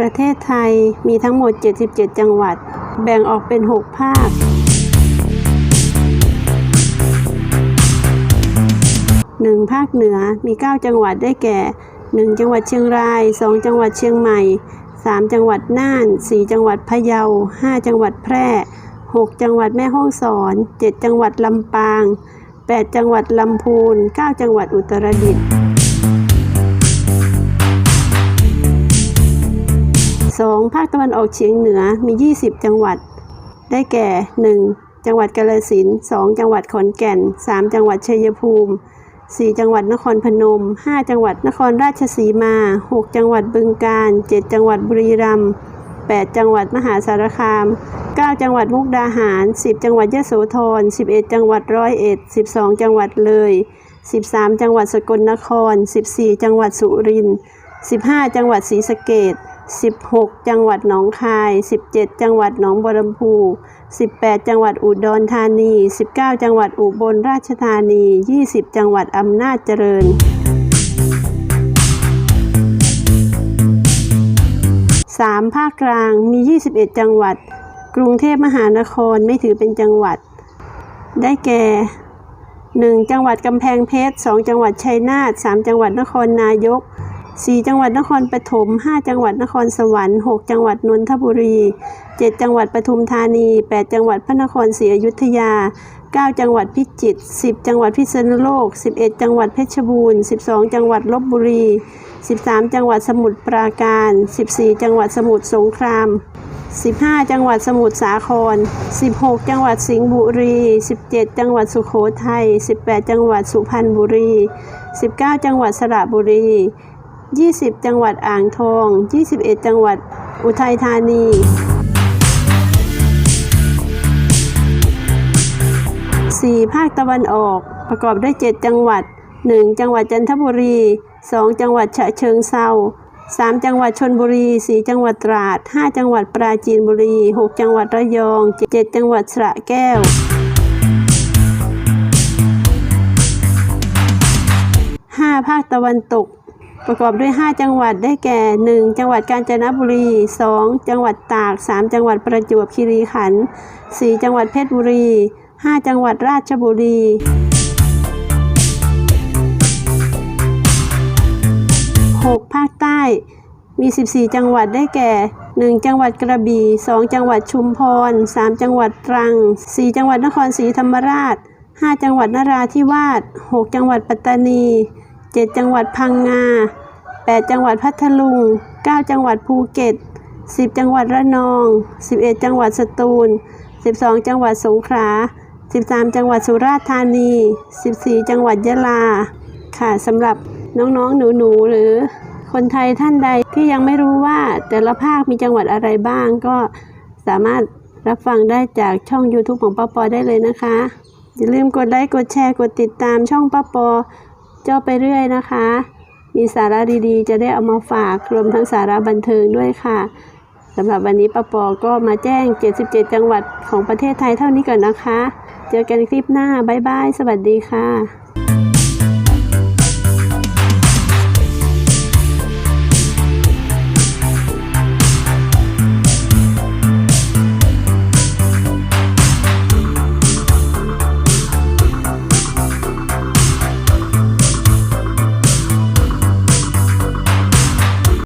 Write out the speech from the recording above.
ประเทศไทยมีทั้งหมด 77 จังหวัด แบ่งออกเป็น 6 ภาค 1. ภาคเหนือมี 9 จังหวัดได้แก่ 1. จังหวัดเชียงราย 2 จังหวัดเชียงใหม่ 3 จังหวัดน่าน 4 จังหวัดพะเยา 5 จังหวัดแพร่ 6 จังหวัดแม่ฮ่องสอน 7 จังหวัดลำปาง 8 จังหวัดลำพูน 9 จังหวัดอุตรดิตถ์ 2. ภาคตะวันออกเฉียงเหนือมี 20 จังหวัด ได้แก่ 1. จังหวัดกาฬสินธุ์ 2 จังหวัดขอนแก่น 3 จังหวัดชัยภูมิ 4 จังหวัดนครพนม 5 จังหวัดนครราชสีมา 6 จังหวัดบึงกาฬ 7 จังหวัดบุรีรัมย์ 8 จังหวัดมหาสารคาม 9 จังหวัดมุกดาหาร 10 จังหวัดยโสธร 11 จังหวัดร้อยเอ็ด 12 จังหวัดเลย 13 จังหวัดสกลนคร 14 จังหวัดสุรินทร์ 15 จังหวัดศรีสะเกษ 16 จังหวัดหนองคาย 17 จังหวัดหนองบัวลำพู 18 จังหวัดอุดรธานี 19 จังหวัดอุบลราชธานี 20 จังหวัดอำนาจเจริญ 3. ภาคกลางมี 21 จังหวัด กรุงเทพมหานครไม่ถือเป็นจังหวัด ได้แก่ 1. จังหวัดกำแพงเพชร 2 จังหวัดชัยนาท 3 จังหวัดนครนายก 4 จังหวัดนครปฐม 5 จังหวัดนครสวรรค์ 6 จังหวัดนนทบุรี 7 จังหวัดปทุมธานี 8 จังหวัดพระนครศรีอยุธยา 9 จังหวัดพิจิตร 10 จังหวัดพิษณุโลก 11 จังหวัดเพชรบูรณ์ 12 จังหวัดลบบุรี 13 จังหวัดสมุทรปราการ 14 จังหวัดสมุทรสงคราม 15 จังหวัดสมุทรสาคร 16 จังหวัดสิงห์บุรี 17 จังหวัดสุโขทัย 18 จังหวัดสุพรรณบุรี 19 จังหวัดสระบุรี 20 จังหวัดอ่างทอง 21 จังหวัดอุทัยธานี 4. ภาคตะวันออก ประกอบด้วย 7 จังหวัด 1. จังหวัดจันทบุรี 2. จังหวัดฉะเชิงเซา3 จังหวัดชนบุรี 4 จังหวัดตราด 5 จังหวัดปราจีนบุรี 6 จังหวัดระยอง 7 จังหวัดสระแก้ว 5. ภาคตะวันตก ประกอบด้วย 5 จังหวัดได้แก่ 1. จังหวัดกาญจนบุรี 2. จังหวัดตาก 3 จังหวัดประจวบคีรีขันธ์4จังหวัดเพชรบุรี 5 จังหวัดราชบุรี 6. ภาคใต้ มี 14 จังหวัดได้แก่ 1. จังหวัดกระบี่ 2 จังหวัดชุมพร 3 จังหวัดตรัง 4 จังหวัดนครศรีธรรมราช 5 จังหวัดนราธิวาส 6 จังหวัดปัตตานี 7 จังหวัดพังงา 8 จังหวัดพัทลุง 9 จังหวัดภูเก็ต 10 จังหวัดระนอง 11 จังหวัดสตูล 12 จังหวัดสงขลา 13 จังหวัดสุราษฎร์ธานี 14 จังหวัดยะลา ค่ะสำหรับน้องๆ หนูๆ หรือคนไทยท่านใดที่ยังไม่รู้ว่าแต่ละภาคมีจังหวัดอะไรบ้างก็สามารถรับฟังได้จากช่อง YouTube ของป้าปอได้เลยนะคะ อย่าลืมกดไลค์กดแชร์กดติดตามช่องป้าปอ เจ้าไปเรื่อยนะคะ มีสาระดีๆ จะได้เอามาฝากรวมทั้งสาระบันเทิงด้วยค่ะสำหรับวันนี้ปะปอก็มาแจ้ง 77 จังหวัดของประเทศไทยเท่านี้ก่อนนะคะ เจอกันคลิปหน้า บ๊ายบาย สวัสดีค่ะ